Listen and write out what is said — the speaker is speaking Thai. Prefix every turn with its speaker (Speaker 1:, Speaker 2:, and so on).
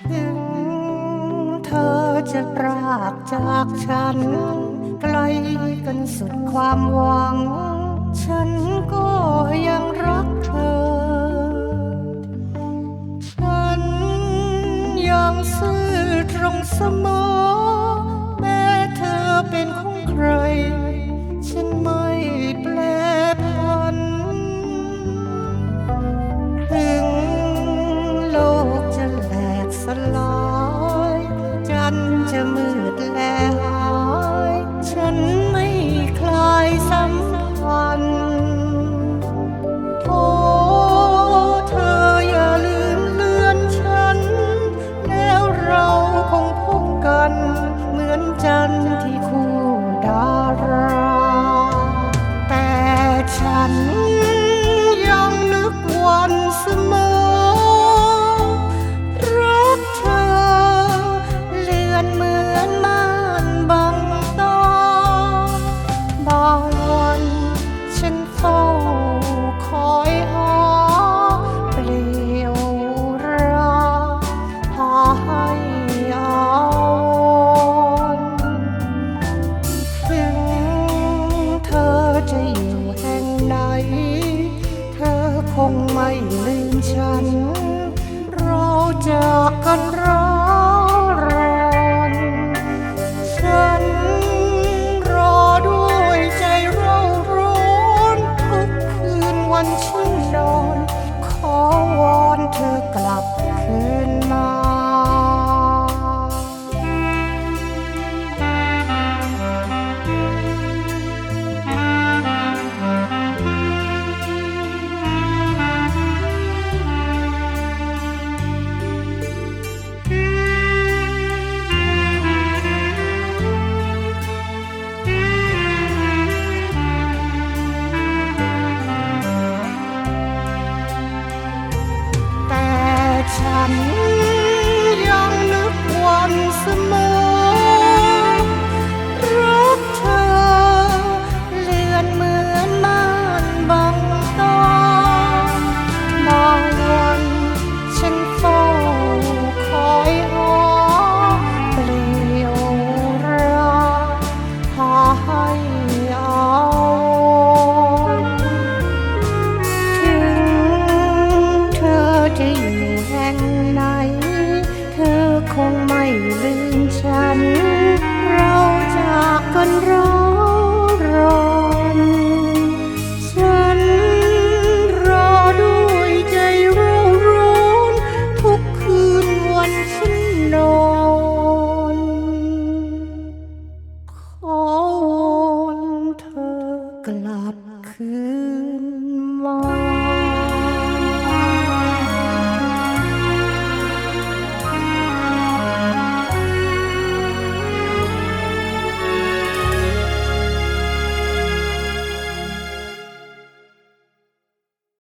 Speaker 1: ถึงเธอจะปรากจากฉัน ไกลกันสุดความหวัง ฉันก็ยังรักเธอ ฉันยังซื่อตรงเสมอ him องไม่ลืมฉัน คนรอ